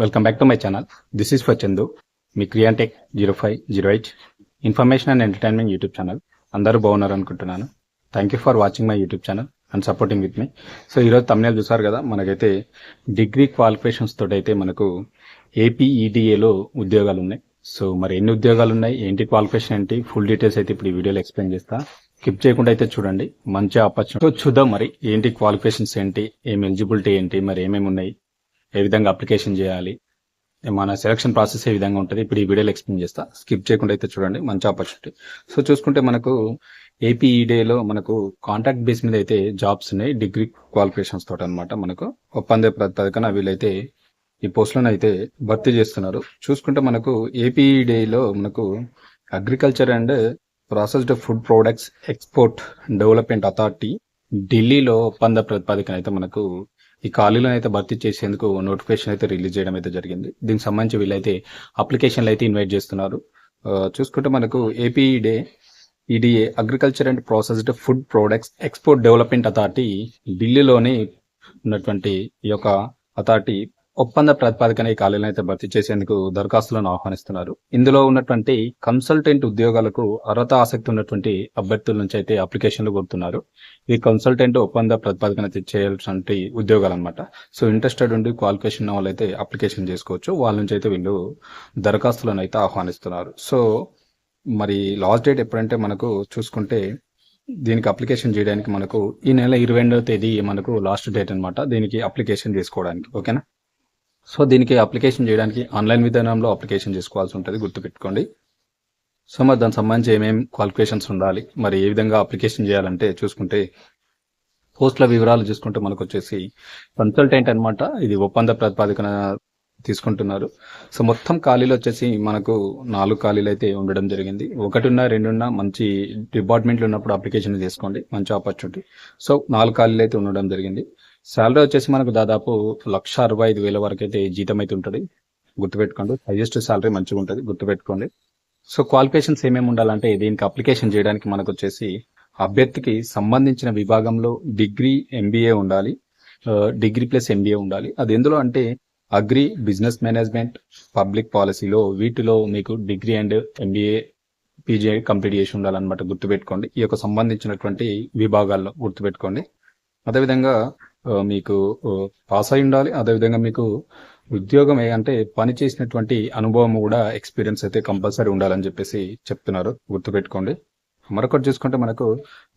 Welcome back to my channel this is for Chandu me క్రియాంటెక్ zero five zero eight information and entertainment YouTube channel అందరూ బాగున్నారు అనుకుంటున్నాను. Thank you for watching my YouTube channel and supporting with me so ఈరోజు తమిళ చూసారు కదా మనకైతే degree qualifications తోటి అయితే మనకు ఏపీఈడిఏలో ఉద్యోగాలు ఉన్నాయి. సో మరి ఎన్ని ఉద్యోగాలు ఉన్నాయి? ఏంటి క్వాలిఫికేషన్ ఏంటి? ఫుల్ డీటెయిల్స్ అయితే ఇప్పుడు ఈ వీడియోలో ఎక్స్ప్లెయిన్ చేస్తా. స్కిప్ చేయకుండా అయితే చూడండి. మంచి ఆపర్చునిటీ చూద్దాం మరి ఏంటి క్వాలిఫికేషన్స్ ఏంటి? ఏం ఎలిజిబిలిటీ ఏంటి? మరి ఏమేమి ఉన్నాయి? ఏ విధంగా అప్లికేషన్ చేయాలి? మన సెలక్షన్ ప్రాసెస్ ఏ విధంగా ఉంటుంది? ఇప్పుడు ఈ వీడియోలో ఎక్స్ప్లెయిన్ చేస్తా. స్కిప్ చేయకుండా అయితే చూడండి మంచి ఆపర్చునిటీ సో చూసుకుంటే మనకు ఏపీఈడేలో మనకు కాంటాక్ట్ బేస్ మీద అయితే జాబ్స్ ఉన్నాయి డిగ్రీ క్వాలిఫికేషన్స్ తోట అనమాట మనకు. ఒప్పంద ప్రాతిపదికన వీళ్ళైతే ఈ పోస్టులను అయితే భర్తీ చేస్తున్నారు. చూసుకుంటే మనకు ఏపీఈడేలో మనకు agriculture and processed food products export development authority ఢిల్లీలో ఒప్పంద ప్రతిపాదికన అయితే మనకు ఈ ఖాళీలను అయితే భర్తీ చేసేందుకు నోటిఫికేషన్ అయితే రిలీజ్ చేయడం అయితే జరిగింది. దీనికి సంబంధించి వీళ్ళైతే అప్లికేషన్లు అయితే ఇన్వైట్ చేస్తున్నారు. చూసుకుంటే మనకు APEDA EDA agriculture and processed food products export development authority ఢిల్లీలోని ఉన్నటువంటి ఈ యొక్క అథారిటీ ఒప్పంద ప్రతిపాదికన ఈ ఖాళీలను అయితే భర్తీ చేసేందుకు దరఖాస్తులను ఆహ్వానిస్తున్నారు. ఇందులో ఉన్నటువంటి కన్సల్టెంట్ ఉద్యోగాలకు అర్హత ఆసక్తి ఉన్నటువంటి అభ్యర్థుల నుంచి అయితే అప్లికేషన్లు కోరుతున్నారు ఈ కన్సల్టెంట్ ఒప్పంద ప్రతిపాదికన చేయాల్సినటువంటి ఉద్యోగాలు అనమాట సో ఇంట్రెస్టెడ్ ఉండి క్వాలిఫికేషన్ వాళ్ళు అయితే అప్లికేషన్ చేసుకోవచ్చు. వాళ్ళ నుంచి అయితే వీళ్ళు దరఖాస్తులను అయితే ఆహ్వానిస్తున్నారు. సో మరి లాస్ట్ డేట్ ఎప్పుడంటే మనకు చూసుకుంటే దీనికి అప్లికేషన్ చేయడానికి మనకు ఈ నెల ఇరవై తేదీ మనకు లాస్ట్ డేట్ అనమాట దీనికి అప్లికేషన్ చేసుకోవడానికి. ఓకేనా? సో దీనికి అప్లికేషన్ చేయడానికి ఆన్లైన్ విధానంలో అప్లికేషన్ చేసుకోవాల్సి ఉంటుంది గుర్తుపెట్టుకోండి. సో మరి దానికి సంబంధించి ఏమేమి క్వాలిఫికేషన్స్ ఉండాలి మరి ఏ విధంగా అప్లికేషన్ చేయాలంటే చూసుకుంటే పోస్టుల వివరాలు చూసుకుంటే మనకు వచ్చేసి కన్సల్టెంట్ అనమాట ఇది ఒప్పంద ప్రతిపాదికన తీసుకుంటున్నారు. సో మొత్తం ఖాళీలు వచ్చేసి మనకు నాలుగు ఖాళీలు అయితే ఉండడం జరిగింది. ఒకటిన్న రెండున్న మంచి డిపార్ట్మెంట్లు ఉన్నప్పుడు అప్లికేషన్ చేసుకోండి మంచి ఆపర్చునిటీ. సో నాలుగు ఖాళీలు అయితే ఉండడం జరిగింది. శాలరీ వచ్చేసి మనకు దాదాపు లక్ష అరవై ఐదు వేల వరకు అయితే జీతం అయితే ఉంటుంది. గుర్తుపెట్టుకోండి. హైయెస్ట్ శాలరీ మంచిగా ఉంటుంది. గుర్తుపెట్టుకోండి. సో క్వాలిఫికేషన్స్ ఏమేమి ఉండాలంటే దీనికి అప్లికేషన్ చేయడానికి మనకు వచ్చేసి అభ్యర్థికి సంబంధించిన విభాగంలో డిగ్రీ ఎంబీఏ ఉండాలి. Uh, డిగ్రీ ప్లస్ ఎంబీఏ ఉండాలి. అది ఎందులో అంటే అగ్రి బిజినెస్ మేనేజ్మెంట్ పబ్లిక్ పాలసీలో వీటిలో మీకు degree and MBA PG complete చేసి ఉండాలన్నమాట. గుర్తుపెట్టుకోండి. ఈ యొక్క సంబంధించినటువంటి విభాగాల్లో గుర్తుపెట్టుకోండి. అదేవిధంగా మీకు పాస్ అయి ఉండాలి. అదేవిధంగా మీకు ఉద్యోగం అంటే పని చేసినటువంటి అనుభవం కూడా ఎక్స్పీరియన్స్ అయితే కంపల్సరీ ఉండాలని చెప్పేసి చెప్తున్నారు. గుర్తుపెట్టుకోండి. మరొకటి చూసుకుంటే మనకు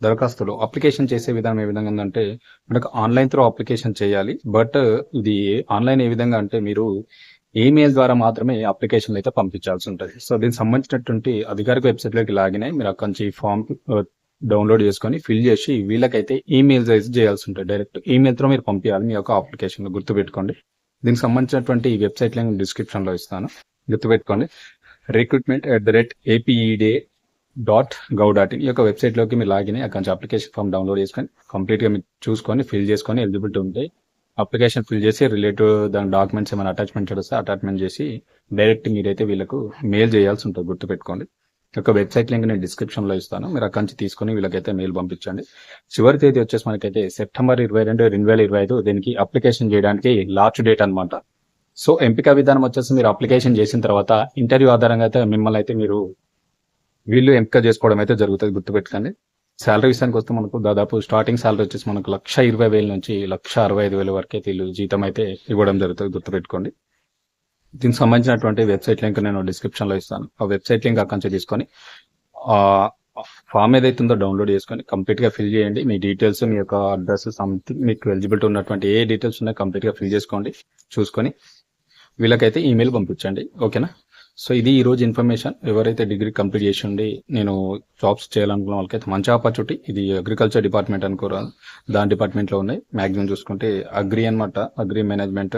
దరఖాస్తులు అప్లికేషన్ చేసే విధానం ఏ విధంగా ఉందంటే మనకు ఆన్లైన్ త్రూ అప్లికేషన్ చేయాలి. బట్ ఇది ఆన్లైన్ ఏ విధంగా అంటే మీరు ఈమెయిల్ ద్వారా మాత్రమే అప్లికేషన్లు అయితే పంపించాల్సి ఉంటుంది. సో దీనికి సంబంధించినటువంటి అధికారిక వెబ్సైట్లోకి లాగిన్ మీరు అక్కడి నుంచి ఫామ్ డౌన్లోడ్ చేసుకొని ఫిల్ చేసి వీళ్ళకైతే ఈమెయిల్స్ అయితే చేయాల్సి ఉంటుంది. డైరెక్ట్ ఈమెయిల్తో మీరు పంపించాలి మీ యొక్క అప్లికేషన్ గుర్తుపెట్టుకోండి. దీనికి సంబంధించినటువంటి వెబ్సైట్ లింక్ డిస్క్రిప్షన్లో ఇస్తాను. గుర్తుపెట్టుకోండి. Recruitment at the rate APEDA dot gov dot in ఈ యొక్క వెబ్సైట్లోకి మీరు లాగిన్ అక్కడి నుంచి అప్లికేషన్ ఫామ్ డౌన్లోడ్ చేసుకొని కంప్లీట్గా మీరు చూసుకొని ఫిల్ చేసుకొని ఎలిజిబిలిటీ ఉంటాయి అప్లికేషన్ ఫిల్ చేసి రిలేటివ్ దాని డాక్యుమెంట్స్ ఏమైనా అటాచ్మెంట్ చేస్తే అటాచ్మెంట్ చేసి డైరెక్ట్ మీరైతే వీళ్ళకు మెయిల్ చేయాల్సి ఉంటుంది. గుర్తుపెట్టుకోండి. ఒక వెబ్సైట్ లింక్ నేను డిస్క్రిప్షన్లో ఇస్తాను. మీరు అక్కడి నుంచి తీసుకుని వీళ్ళకైతే మెయిల్ పంపించండి. చివరి తేదీ వచ్చేసి మనకైతే సెప్టెంబర్ ఇరవై రెండు రెండు వేల ఇరవై ఐదు దీనికి అప్లికేషన్ చేయడానికి లాస్ట్ డేట్ అనమాట సో ఎంపిక విధానం వచ్చేసి మీరు అప్లికేషన్ చేసిన తర్వాత ఇంటర్వ్యూ ఆధారంగా అయితే మిమ్మల్ని అయితే మీరు వీళ్ళు ఎంపిక చేసుకోవడం అయితే జరుగుతుంది. గుర్తుపెట్టుకోండి. శాలరీ విషయానికి వస్తే మనకు దాదాపు స్టార్టింగ్ శాలరీ వచ్చేసి మనకు లక్ష ఇరవై వేల నుంచి లక్ష అరవై ఐదు వేల వరకు అయితే వీళ్ళు జీతం అయితే ఇవ్వడం జరుగుతుంది. గుర్తుపెట్టుకోండి. దీనికి సంబంధించినటువంటి వెబ్సైట్ లింక్ నేను డిస్క్రిప్షన్లో ఇస్తాను. ఆ వెబ్సైట్ లింక్ అక్కడి నుంచి తీసుకొని ఆ ఫామ్ ఏదైతే ఉందో డౌన్లోడ్ చేసుకొని కంప్లీట్గా ఫిల్ చేయండి. మీ డీటెయిల్స్ మీ యొక్క అడ్రస్ సంథింగ్ మీకు ఎలిజిబిలిటీ ఉన్నటువంటి ఏ డీటెయిల్స్ ఉన్నాయో కంప్లీట్గా ఫిల్ చేసుకోండి చూసుకొని వీళ్ళకైతే ఈమెయిల్ పంపించండి. ఓకేనా సో ఇది ఈ రోజు ఇన్ఫర్మేషన్ ఎవరైతే డిగ్రీ కంప్లీట్ చేసి ఉండి నేను జాబ్స్ చేయాలనుకున్న వాళ్ళకైతే మంచి ఆపర్చునిటీ ఇది అగ్రికల్చర్ డిపార్ట్మెంట్ అనుకోరా దాని డిపార్ట్మెంట్లో ఉన్నాయి. మ్యాక్సిమం చూసుకుంటే అగ్రి అనమాట అగ్రి మేనేజ్మెంట్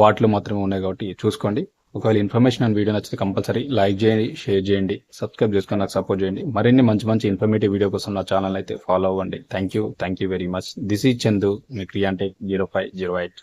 వాటిలో మాత్రమే ఉన్నాయి కాబట్టి చూసుకోండి. ఒకవేళ ఇన్ఫర్మేషన్ అండ్ వీడియో నచ్చితే కంపల్సరీ లైక్ చేయండి షేర్ చేయండి సబ్స్క్రైబ్ చేసుకొని నాకు సపోర్ట్ చేయండి. మరిన్ని మంచి మంచి ఇన్ఫర్మేటివ్ వీడియో కోసం నా ఛానల్ అయితే ఫాలో అవ్వండి. Thank you thank you very much this is Chandu మీ క్రియాంటే జీరో ఫైవ్ జీరో ఎయిట్